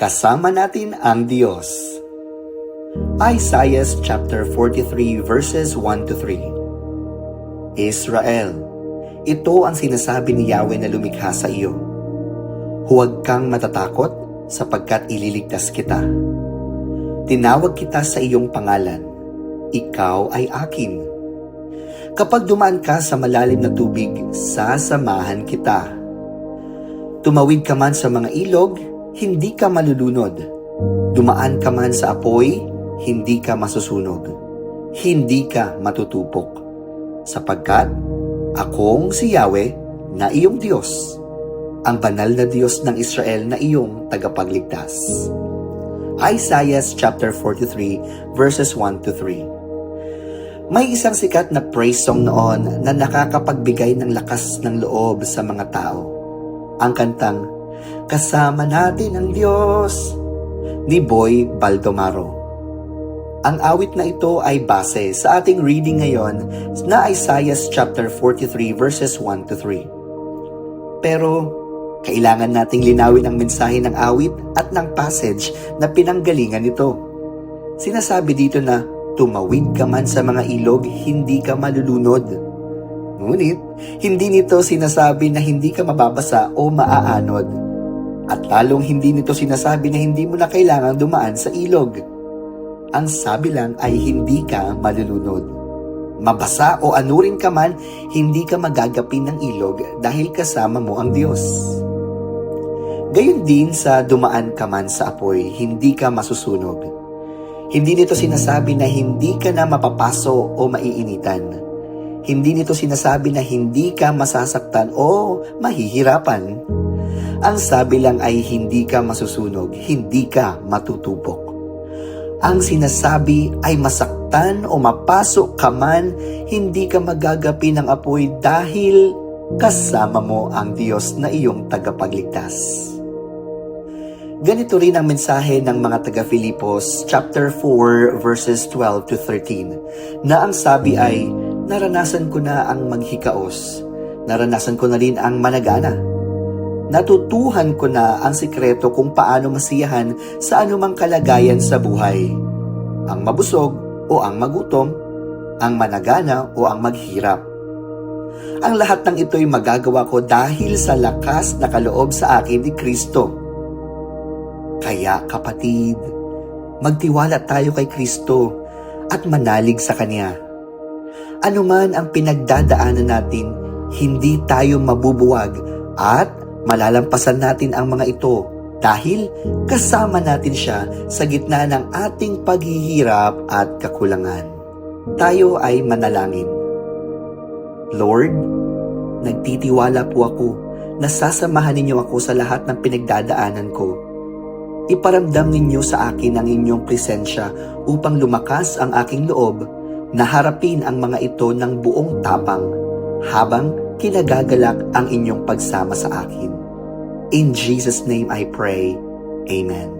Kasama natin ang Diyos. Isaiah chapter 43 verses 1 to 3. Israel, ito ang sinasabi ni Yahweh na lumikha sa iyo. Huwag kang matatakot sapagkat ililigtas kita. Tinawag kita sa iyong pangalan. Ikaw ay akin. Kapag dumaan ka sa malalim na tubig, sasamahan kita. Tumawid ka man sa mga ilog, hindi ka malulunod. Dumaan ka man sa apoy, hindi ka masusunog. Hindi ka matutupok. Sapagkat akong si Yahweh na iyong Diyos, ang banal na Diyos ng Israel na iyong tagapagligtas. Isaiah chapter 43 verses 1 to 3. May isang sikat na praise song noon na nakakapagbigay ng lakas ng loob sa mga tao. Ang kantang Kasama natin ang Diyos ni Boy Baldomaro. Ang awit na ito ay base sa ating reading ngayon na Isaiah chapter 43 verses 1 to 3. Pero kailangan nating linawin ang mensahe ng awit at ng passage na pinanggalingan nito. Sinasabi dito na tumawid ka man sa mga ilog, hindi ka malulunod. Ngunit, hindi nito sinasabi na hindi ka mababasa o maaanod. At lalong hindi nito sinasabi na hindi mo na kailangang dumaan sa ilog. Ang sabi lang ay hindi ka malulunod. Mabasa o anurin ka man, hindi ka magagapin ng ilog dahil kasama mo ang Diyos. Gayon din sa dumaan ka man sa apoy, hindi ka masusunog. Hindi nito sinasabi na hindi ka na mapapaso o maiinitan. Hindi nito sinasabi na hindi ka masasaktan o mahihirapan. Ang sabi lang ay hindi ka masusunog, hindi ka matutupok. Ang sinasabi ay masaktan o mapasok ka man, hindi ka magagapi ng apoy dahil kasama mo ang Diyos na iyong tagapagligtas. Ganito rin ang mensahe ng mga taga-Filipos chapter 4 verses 12 to 13 na ang sabi ay naranasan ko na ang maghikaos, naranasan ko na rin ang managana, natutuhan ko na ang sikreto kung paano masiyahan sa anumang kalagayan sa buhay. Ang mabusog o ang magutom, ang managana o ang maghirap. Ang lahat ng ito'y magagawa ko dahil sa lakas na kaloob sa akin ni Kristo. Kaya kapatid, magtiwala tayo kay Kristo at manalig sa Kanya. Ano man ang pinagdadaanan natin, hindi tayo mabubuwag at malalampasan natin ang mga ito dahil kasama natin siya sa gitna ng ating paghihirap at kakulangan. Tayo ay manalangin. Lord, nagtitiwala po ako na sasamahan ninyo ako sa lahat ng pinagdadaanan ko. Iparamdam ninyo sa akin ang inyong presensya upang lumakas ang aking loob na harapin ang mga ito ng buong tapang habang kinagagalak ang inyong pagsama sa akin. In Jesus' name I pray. Amen.